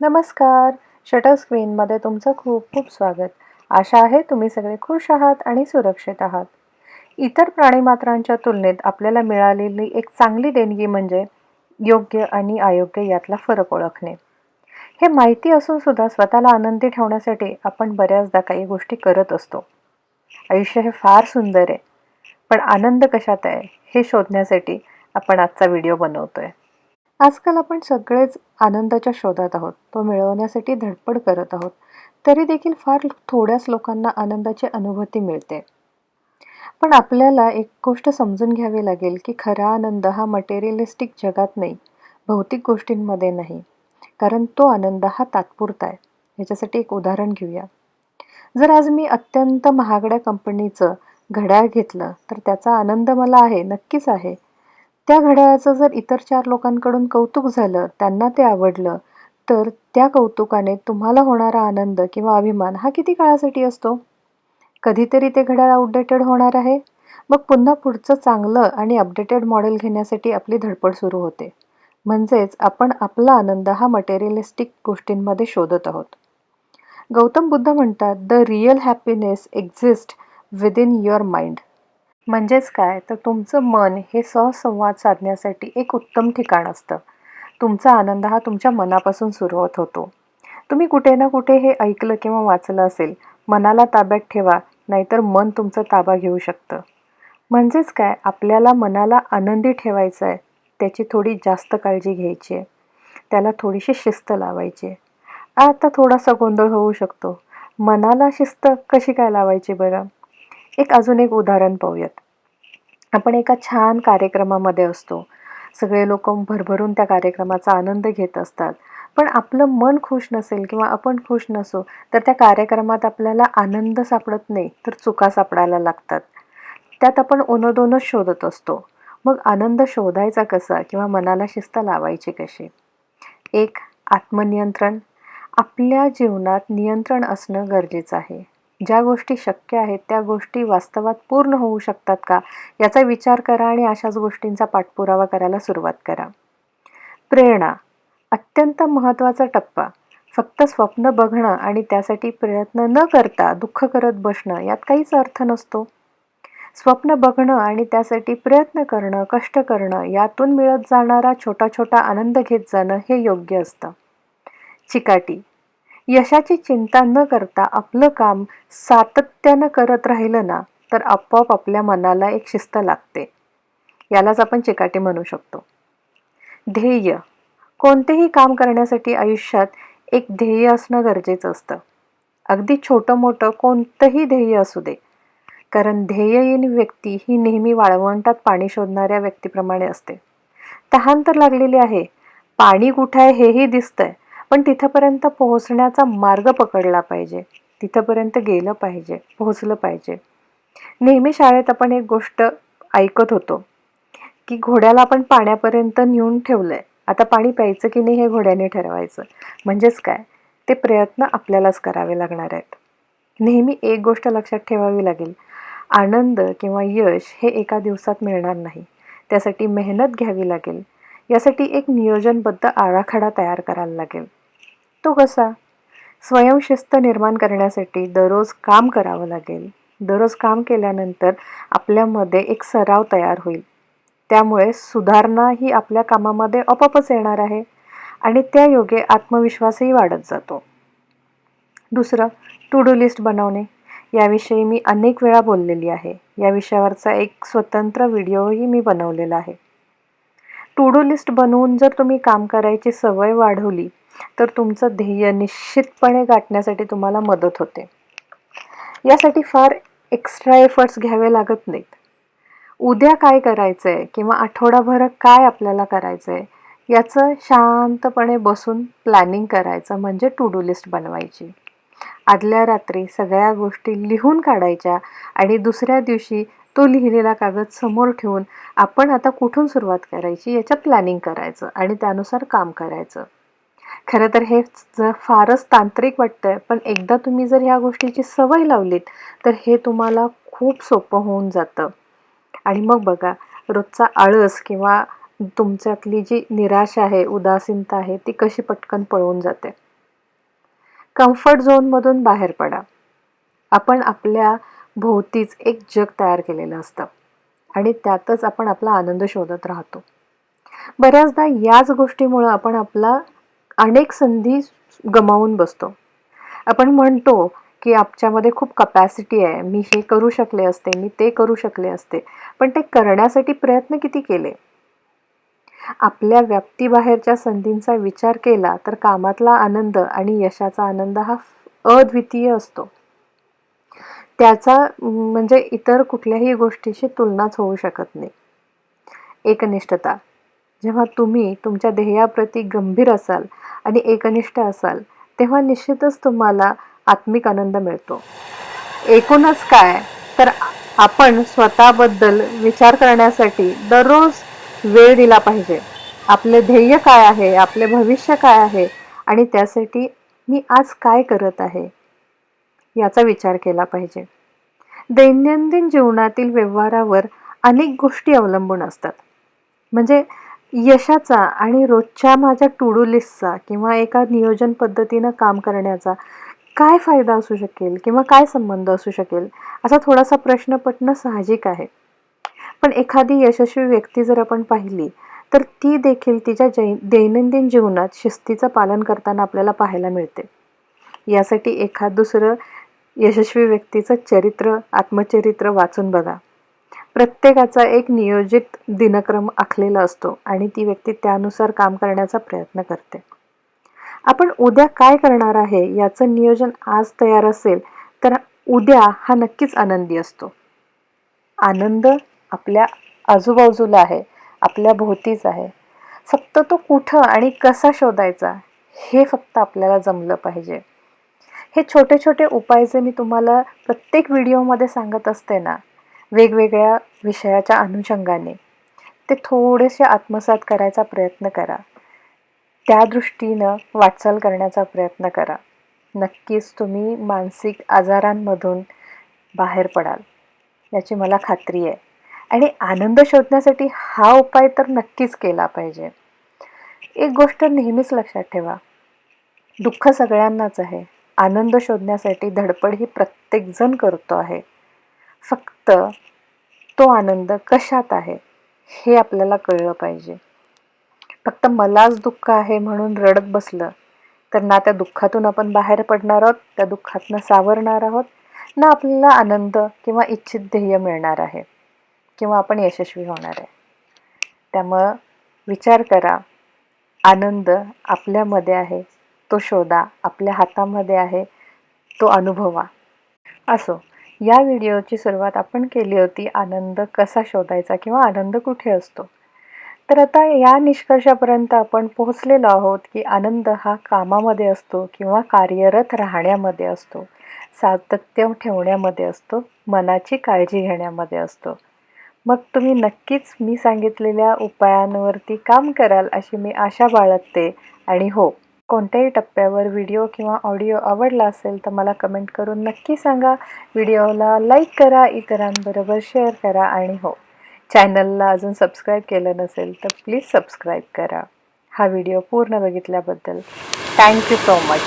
नमस्कार. शटर स्क्रीनमध्ये तुमचं खूप खूप स्वागत. आशा आहे तुम्ही सगळे खुश आहात आणि सुरक्षित आहात. इतर प्राणीमात्रांच्या तुलनेत आपल्याला मिळालेली एक चांगली देणगी म्हणजे योग्य आणि अयोग्य यातला फरक ओळखणे. हे माहिती असून सुद्धा स्वतःला आनंदी ठेवण्यासाठी आपण बऱ्याचदा काही गोष्टी करत असतो. आयुष्य हे फार सुंदर आहे. पण आनंद कशात आहे हे शोधण्यासाठी आपण आजचा व्हिडिओ बनवतोय. आजकाल आपण सगळेच आनंदाच्या शोधात आहोत. तो मिळवण्यासाठी धडपड करत आहोत. तरी देखील फार थोड्याच लोकांना आनंदाची अनुभूती मिळते. पण आपल्याला एक गोष्ट समजून घ्यावी लागेल की खरा आनंद हा मटेरियलिस्टिक जगात नाही भौतिक गोष्टींमध्ये नाही. कारण तो आनंद हा तात्पुरता आहे. याच्यासाठी एक उदाहरण घेऊया. जर आज मी अत्यंत महागड्या कंपनीचं घड्याळ घेतलं तर त्याचा आनंद मला आहे नक्कीच आहे. त्या घड्याळाचं जर इतर चार लोकांकडून कौतुक झालं त्यांना ते आवडलं तर त्या कौतुकाने तुम्हाला होणारा आनंद किंवा अभिमान हा किती काळासाठी असतो? कधीतरी ते घड्याळ आउटडेटेड होणार आहे. मग पुन्हा पुढचं चांगलं आणि अपडेटेड मॉडेल घेण्यासाठी आपली धडपड सुरू होते. म्हणजेच आपण आपला आनंद हा मटेरियलिस्टिक गोष्टींमध्ये शोधत आहोत. गौतम बुद्ध म्हणतात the real happiness exist within your mind म्हणजेच काय? तर तुमचं मन हे सहसंवाद साधण्यासाठी एक उत्तम ठिकाण असतं. तुमचा आनंद हा तुमच्या मनापासून सुरुवात होतो. तुम्ही कुठे ना कुठे हे ऐकलं किंवा वाचलं असेल मनाला ताब्यात ठेवा नाहीतर मन तुमचं ताबा घेऊ शकतं. म्हणजेच काय? आपल्याला मनाला आनंदी ठेवायचं आहे त्याची थोडी जास्त काळजी घ्यायची आहे. त्याला थोडीशी शिस्त लावायची आहे. आता थोडासा गोंधळ होऊ शकतो. मनाला शिस्त कशी काय लावायची बरं? एक अजून एक उदाहरण पाहूयात. आपण एका छान कार्यक्रमामध्ये असतो. सगळे लोक भरभरून त्या कार्यक्रमाचा आनंद घेत असतात. पण आपलं मन खुश नसेल किंवा आपण खुश नसो तर त्या कार्यक्रमात आपल्याला आनंद सापडत नाही तर चुका सापडायला लागतात. त्यात आपण ओनोदोनच शोधत असतो. मग आनंद शोधायचा कसा किंवा मनाला शिस्त लावायची कशी? एक आत्मनियंत्रण. आपल्या जीवनात नियंत्रण असणं गरजेचं आहे. ज्या गोष्टी शक्य आहेत त्या गोष्टी वास्तवात पूर्ण होऊ शकतात का? याचा विचार करा आणि अशाच गोष्टींचा पाठपुरावा करायला सुरुवात करा. प्रेरणा. अत्यंत महत्त्वाचा टप्पा. फक्त स्वप्न बघणं आणि त्यासाठी प्रयत्न न करता दुःख करत बसणं यात काहीच अर्थ नसतो. स्वप्न बघणं आणि त्यासाठी प्रयत्न करणं कष्ट करणं यातून मिळत जाणारा छोटा छोटा आनंद घेत जाणं हे योग्य असतं. चिकाटी. यशाची चिंता न करता आपलं काम सातत्यानं करत राहिलं ना तर आपोआप आपल्या मनाला एक शिस्त लागते. यालाच आपण चिकाटी म्हणू शकतो. ध्येय. कोणतेही काम करण्यासाठी आयुष्यात एक ध्येय असणं गरजेचं असतं. अगदी छोटं मोठं कोणतंही ध्येय असू दे. कारण ध्येयहीन व्यक्ती ही नेहमी वाळवंटात पाणी शोधणाऱ्या व्यक्तीप्रमाणे असते. तहान तर लागलेली आहे. पाणी कुठं आहे हेही दिसतंय. पण तिथंपर्यंत पोहोचण्याचा मार्ग पकडला पाहिजे. तिथंपर्यंत गेलं पाहिजे पोहोचलं पाहिजे. नेहमी शाळेत आपण एक गोष्ट ऐकत होतो की घोड्याला आपण पाण्यापर्यंत नेऊन ठेवलं आहे आता पाणी प्यायचं की नाही हे घोड्याने ठरवायचं. म्हणजेच काय? ते प्रयत्न आपल्यालाच करावे लागणार आहेत. नेहमी एक गोष्ट लक्षात ठेवावी लागेल. आनंद किंवा यश हे एका दिवसात मिळणार नाही. त्यासाठी मेहनत घ्यावी लागेल. यासाठी एक नियोजनबद्ध आराखडा तयार करायला लागेल. तो कसा? स्वयंशिस्त निर्माण करण्यासाठी दररोज काम करावं लागेल. दररोज काम केल्यानंतर आपल्यामध्ये एक सराव तयार होईल. त्यामुळे सुधारणा ही आपल्या कामामध्ये आपोआपच येणार आहे आणि त्या योगे आत्मविश्वासही वाढत जातो. दुसरं टू डू लिस्ट बनवणे. याविषयी मी अनेक वेळा बोललेली आहे. या विषयावरचा एक स्वतंत्र व्हिडिओही मी बनवलेला आहे. टू डू लिस्ट बनवून जर तुम्ही काम करायची सवय वाढवली तर तुमचं ध्येय निश्चितपणे गाठण्यासाठी तुम्हाला मदत होते. यासाठी फार एक्स्ट्रा एफर्ट्स घ्यावे लागत नाहीत. उद्या काय करायचं आहे किंवा आठवडाभर काय आपल्याला करायचं आहे याचं शांतपणे बसून प्लॅनिंग करायचं म्हणजे टू डू लिस्ट बनवायची. आदल्या रात्री सगळ्या गोष्टी लिहून काढायच्या आणि दुसऱ्या दिवशी तो लिहिलेला कागद समोर ठेवून आपण आता कुठून सुरुवात करायची याचं प्लॅनिंग करायचं आणि त्यानुसार काम करायचं. खरं तर हे जर फारच तांत्रिक वाटतंय पण एकदा तुम्ही जर ह्या गोष्टीची सवय लावलीत तर हे तुम्हाला खूप सोपं होऊन जातं. आणि मग बघा रोजचा आळस किंवा तुमच्यातली जी निराशा आहे उदासीनता आहे ती कशी पटकन पळून जाते. कम्फर्ट झोनमधून बाहेर पडा. आपण आपल्या भोवतीच एक जग तयार केलेलं असतं आणि त्यातच आपण आपला आनंद शोधत राहतो. बऱ्याचदा याच गोष्टीमुळं आपण आपला अनेक संधी गमावून बसतो. आपण म्हणतो की आमच्यामध्ये खूप कपॅसिटी आहे. मी हे करू शकले असते मी ते करू शकले असते. पण ते करण्यासाठी प्रयत्न किती केले? आपल्या व्याप्तीबाहेरच्या संधींचा विचार केला तर कामातला आनंद आणि यशाचा आनंद हा अद्वितीय असतो. त्याचा म्हणजे इतर कुठल्याही गोष्टीशी तुलनाच होऊ शकत नाही. एकनिष्ठता. जेव्हा तुम्ही तुमच्या ध्येयाप्रती गंभीर असाल आणि एकनिष्ठ असाल तेव्हा निश्चितच तुम्हाला आत्मिक आनंद मिळतो. एकूणच काय? तर आपण स्वतःबद्दल विचार करण्यासाठी दररोज वेळ दिला पाहिजे. आपले ध्येय काय आहे? आपले भविष्य काय आहे? आणि त्यासाठी मी आज काय करत आहे? याचा विचार केला पाहिजे. दैनंदिन जीवनातील व्यवहारावर अनेक गोष्टी अवलंबून असतात. म्हणजे यशाचा आणि रोजच्या माझ्या टू डू लिस्टचा किंवा एका नियोजन पद्धतीनं काम करण्याचा काय फायदा असू शकेल किंवा काय संबंध असू शकेल? असा थोडासा प्रश्न पटणं साहजिक आहे. पण एखादी यशस्वी व्यक्ती जर आपण पाहिली तर ती देखील तिच्या जै दैनंदिन जीवनात शिस्तीचं पालन करताना आपल्याला पाहायला मिळते. यासाठी एखाद दुसरं यशस्वी व्यक्तीचं चरित्र आत्मचरित्र वाचून बघा. प्रत्येकाचा एक नियोजित दिनक्रम आखलेला असतो आणि ती व्यक्ती त्यानुसार काम करण्याचा प्रयत्न करते. आपण उद्या काय करणार आहे याचं नियोजन आज तयार असेल तर उद्या हा नक्कीच आनंदी असतो. आनंद आपल्या आजूबाजूला आहे आपल्या भोवतीच आहे. फक्त तो कुठं आणि कसा शोधायचा हे फक्त आपल्याला जमलं पाहिजे. हे छोटे छोटे उपाय जे मी तुम्हाला प्रत्येक व्हिडिओमध्ये सांगत असते ना वेगवेगळ्या विषयाच्या अनुषंगाने. ते थोडेसे आत्मसात करायचा प्रयत्न करा. त्या दृष्टीनं वाटचाल करण्याचा प्रयत्न करा. नक्कीच तुम्ही मानसिक आजारांमधून बाहेर पडाल याची मला खात्री आहे. आणि आनंद शोधण्यासाठी हा उपाय तर नक्कीच केला पाहिजे. एक गोष्ट नेहमीच लक्षात ठेवा. दुःख सगळ्यांनाच आहे. आनंद शोधण्यासाठी धडपड ही प्रत्येकजण करतो आहे. फक्त तो आनंद कशात आहे हे आपल्याला कळलं पाहिजे. फक्त मलाच दुःख आहे म्हणून रडत बसलं तर ना त्या दुःखातून आपण बाहेर पडणार आहोत त्या दुःखातनं सावरणार आहोत ना आपल्याला आनंद किंवा इच्छित ध्येय मिळणार आहे किंवा आपण यशस्वी होणार आहे. त्यामुळं विचार करा आनंद आपल्यामध्ये आहे तो शोधा आपल्या हातामध्ये आहे तो अनुभवा. असो. या व्हिडिओची सुरुवात आपण केली होती आनंद कसा शोधायचा किंवा आनंद कुठे असतो? तर आता या निष्कर्षापर्यंत आपण पोहोचलेलो आहोत की आनंद हा कामामध्ये असतो किंवा कार्यरत राहण्यामध्ये असतो सातत्य ठेवण्यामध्ये असतो मनाची काळजी घेण्यामध्ये असतो. मग तुम्ही नक्कीच मी सांगितलेल्या उपायांवरती काम कराल अशी मी आशा बाळगते आणि हो कोणत्याही टप्प्यावर व्हिडिओ किंवा ऑडिओ आवडला असेल तर मला कमेंट करून नक्की सांगा. व्हिडिओला लाईक करा इतरांबरोबर शेअर करा आणि हो. चॅनलला अजून सबस्क्राईब केलं नसेल तर प्लीज सबस्क्राईब करा. हा व्हिडिओ पूर्ण बघितल्याबद्दल थँक्यू सो मच